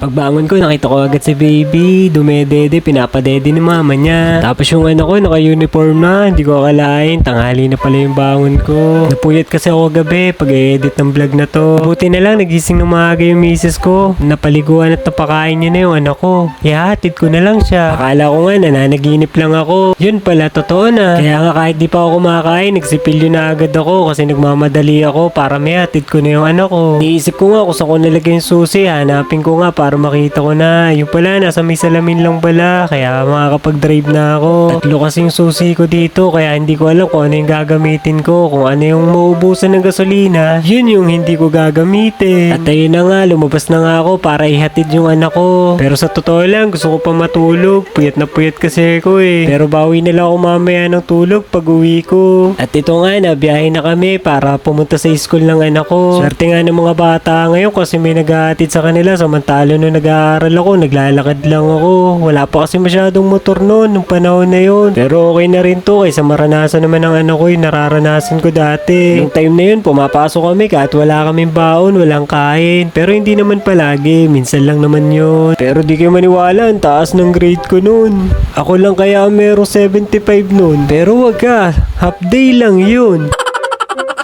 Pagbangon ko, nakita ko agad si baby, dumedede, pinapadede ni mama niya. Tapos yung anak ko, naka-uniform na, hindi ko akalain, tanghali na pala yung bangon ko. Napuyat kasi ako gabi pag edit ng vlog na to. Buti na lang, nagising ng maaga yung misis ko. Napaliguan at napakain niya na yung anak ko. Ihahatid ko na lang siya. Akala ko nga, nananaginip lang ako. Yun pala, totoo na. Kaya nga kahit di pa ako kumakain, nagsipilyo na agad ako kasi nagmamadali ako para may hatid ko na yung anak ko. Niisip ko nga kung saan ko nalagay yung susi, hanapin ko nga para makita ko na. Yung pala, nasa may salamin lang pala, kaya makakapag-drive na ako. Tatlo kasi yung susi ko dito, kaya hindi ko alam kung ano yung gagamitin ko, kung ano yung maubusan ng gasolina, yun yung hindi ko gagamitin. At ayun na nga, lumabas na nga ako para ihatid yung anak ko. Pero sa totoo lang, gusto ko pa matulog. Puyat na puyat kasi ako eh. Pero bawi na lang ako mamaya ng tulog pag uwi ko. At ito nga, nabiyahe na kami para pumunta sa school ng anak ko. Swerte nga ng mga bata ngayon kasi may naghahatid sa kanila. Samantalo nung nag-aaral ako, naglalakad lang ako. Wala pa kasi masyadong motor noon nung panahon na yun. Pero okay na rin to kaysa maranasan naman ng anak ko yung nararanasan ko dati. Yung time na yun, pumapasok kami kahit wala kaming baon, walang kain. Pero hindi naman palagi, minsan lang naman yun. Pero di kayo maniwala, ang taas ng grade ko noon. Ako lang kaya ang merong 75 noon. Pero wag ka, half day lang yun.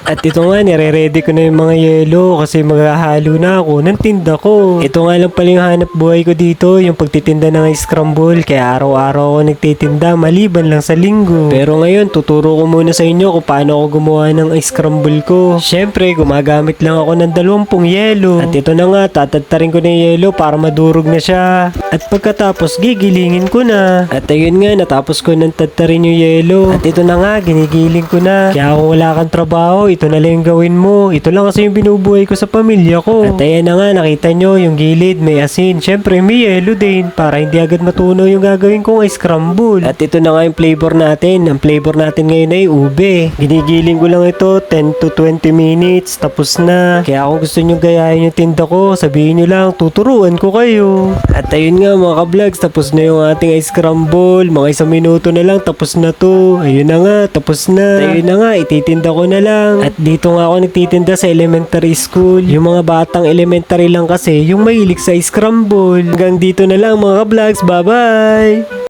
At ito nga, nire-ready ko na yung mga yelo kasi maghahalo na ako ng tinda ko. Ito nga lang pala yung hanap buhay ko dito, yung pagtitinda ng ice crumble. Kaya araw-araw ako nagtitinda, maliban lang sa linggo. Pero ngayon, tuturo ko muna sa inyo kung paano ako gumawa ng ice crumble ko. Siyempre, gumagamit lang ako ng 20 yelo. At ito na nga, tatadtarin ko na yung yelo para madurog na siya. At pagkatapos, gigilingin ko na. At ayun nga, natapos ko ng tadtarin yung yelo. At ito na nga, ginigiling ko na. Kaya kung wala kang trabaho, ito na lang yung gawin mo. Ito lang kasi yung binubuhay ko sa pamilya ko. At ayan na nga, nakita nyo, yung gilid may asin. Siyempre, may yelo din para hindi agad matunaw yung gagawin kong ice crumble. At ito na nga yung flavor natin. Ang flavor natin ngayon ay ube. Ginigiling ko lang ito 10 to 20 minutes. Tapos na. Kaya kung gusto nyo gayahin yung tinda ko, sabihin nyo lang, tuturuan ko kayo. At ayun nga mga ka-vlogs, tapos na yung ating ice crumble. Mga isang minuto na lang, tapos na to. Ayun na nga, tapos na. At ayun na nga, ititinda ko na lang. At dito nga ako nagtitinda sa elementary school. Yung mga batang elementary lang kasi, yung mahilig sa ice crumble. Hanggang dito na lang mga ka-vlogs. Bye-bye!